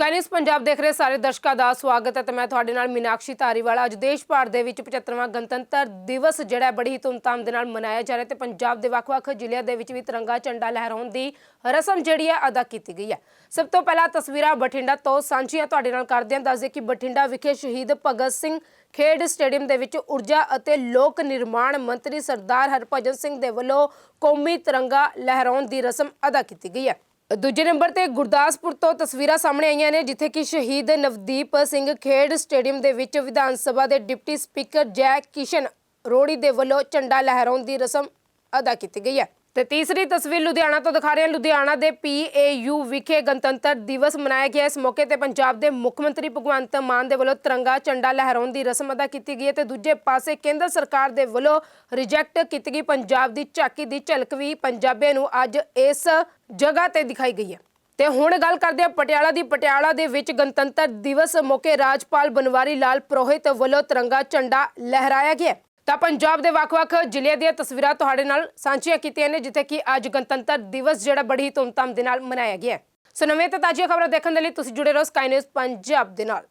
ਸਕਾਈਨਿਸ ਪੰਜਾਬ ਦੇਖ ਰਹੇ ਸਾਰੇ ਦਰਸ਼ਕਾਂ ਦਾ ਸਵਾਗਤ ਹੈ ਤੇ ਮੈਂ ਤੁਹਾਡੇ ਨਾਲ ਮੀਨਾਕਸ਼ੀ ਧਾਰੀਵਾਲਾ। ਅੱਜ ਦੇਸ਼ ਭਰ ਦੇ ਵਿੱਚ 75ਵਾਂ ਗਣਤੰਤਰ ਦਿਵਸ ਜਿਹੜਾ ਬੜੀ ਹੀ ਧੂਮਧਾਮ ਦੇ ਨਾਲ ਮਨਾਇਆ ਜਾ ਰਿਹਾ ਤੇ ਪੰਜਾਬ ਦੇ ਵੱਖ-ਵੱਖ ਜ਼ਿਲ੍ਹਿਆਂ ਦੇ ਵਿੱਚ ਵੀ ਤਿਰੰਗਾ ਝੰਡਾ ਲਹਿਰਾਉਣ ਦੀ ਰਸਮ ਜਿਹੜੀ ਹੈ, ਅਦਾ ਕੀਤੀ ਗਈ ਹੈ। ਸਭ ਤੋਂ ਪਹਿਲਾਂ ਤਸਵੀਰਾਂ ਬਠਿੰਡਾ ਤੋਂ ਸਾਂਝੀਆਂ ਤੁਹਾਡੇ ਨਾਲ ਕਰਦੇ ਹਾਂ। ਦੱਸਦੇ ਕਿ ਬਠਿੰਡਾ ਵਿਖੇ ਸ਼ਹੀਦ ਭਗਤ ਸਿੰਘ ਖੇਡ ਸਟੇਡੀਅਮ ਦੇ ਵਿੱਚ ਊਰਜਾ ਅਤੇ ਲੋਕ ਨਿਰਮਾਣ ਮੰਤਰੀ ਸਰਦਾਰ ਹਰਭਜਨ ਸਿੰਘ ਦੇ ਵੱਲੋਂ ਕੌਮੀ ਤਿਰੰਗਾ ਲਹਿਰਾਉਣ ਦੀ ਰਸਮ ਅਦਾ ਕੀਤੀ ਗਈ ਹੈ। ਦੂਜੇ ਨੰਬਰ ਤੇ ਗੁਰਦਾਸਪੁਰ ਤੋਂ ਤਸਵੀਰਾਂ ਸਾਹਮਣੇ ਆਈਆਂ ਨੇ, ਜਿੱਥੇ ਕਿ ਸ਼ਹੀਦ ਨਵਦੀਪ ਸਿੰਘ ਖੇਡ ਸਟੇਡੀਅਮ ਦੇ ਵਿੱਚ ਵਿਧਾਨ ਸਭਾ ਦੇ ਡਿਪਟੀ ਸਪੀਕਰ ਜੈ ਕਿਸ਼ਨ ਰੋੜੀ ਦੇ ਵੱਲੋਂ ਝੰਡਾ ਲਹਿਰਾਉਣ ਦੀ ਰਸਮ ਅਦਾ ਕੀਤੀ ਗਈ ਹੈ। ਤੇ ਤੀਸਰੀ ਤਸਵੀਰ ਲੁਧਿਆਣਾ ਤੋਂ ਦਿਖਾ ਰਹੇ ਹਾਂ। ਲੁਧਿਆਣਾ ਦੇ ਪੀਏਯੂ ਵਿਖੇ ਗਣਤੰਤਰ ਦਿਵਸ ਮਨਾਇਆ ਗਿਆ। ਇਸ ਮੌਕੇ ਤੇ ਪੰਜਾਬ ਦੇ ਮੁੱਖ ਮੰਤਰੀ ਭਗਵੰਤ ਮਾਨ ਦੇ ਵੱਲੋਂ ਤਿਰੰਗਾ ਝੰਡਾ ਲਹਿਰਾਉਣ ਦੀ ਰਸਮ ਅਦਾ ਕੀਤੀ ਗਈ ਹੈ ਤੇ ਦੂਜੇ ਪਾਸੇ ਕੇਂਦਰ ਸਰਕਾਰ ਦੇ ਵੱਲੋਂ ਰਿਜੈਕਟ ਕੀਤੀ ਗਈ ਪੰਜਾਬ ਦੀ ਝਾਕੀ ਦੀ ਝਲਕ ਵੀ ਪੰਜਾਬੀਆਂ ਨੂੰ ਅੱਜ ਇਸ ਜਗ੍ਹਾ ਤੇ ਦਿਖਾਈ ਗਈ ਹੈ। ਤੇ ਹੁਣ ਗੱਲ ਕਰਦੇ ਹਾਂ ਪਟਿਆਲਾ ਦੀ। ਪਟਿਆਲਾ ਦੇ ਵਿੱਚ ਗਣਤੰਤਰ ਦਿਵਸ ਮੌਕੇ ਰਾਜਪਾਲ ਬਨਵਾਰੀ ਲਾਲ ਪ੍ਰੋਹਿਤ ਵੱਲੋਂ ਤਿਰੰਗਾ ਝੰਡਾ ਲਹਿਰਾਇਆ ਗਿਆ ਤਾਂ ਪੰਜਾਬ ਦੇ ਵੱਖ-ਵੱਖ ਜ਼ਿਲ੍ਹਿਆਂ ਦੀਆਂ ਤਸਵੀਰਾਂ ਤੁਹਾਡੇ ਨਾਲ ਸਾਂਝੀਆਂ ਕੀਤੀਆਂ ਨੇ, ਜਿੱਥੇ ਕਿ ਅੱਜ ਗਣਤੰਤਰ ਦਿਵਸ ਜਿਹੜਾ ਬੜੀ ਹੀ ਧੂਮਧਾਮ ਦੇ ਨਾਲ ਮਨਾਇਆ ਗਿਆ ਸੋ ਨਵੇਂ ਤੇ ਤਾਜ਼ੀਆਂ ਖਬਰਾਂ ਦੇਖਣ ਦੇ ਲਈ ਤੁਸੀਂ ਜੁੜੇ ਰਹੋ ਸਕਾਈ ਨਿਊਜ਼ ਪੰਜਾਬ ਦੇ ਨਾਲ।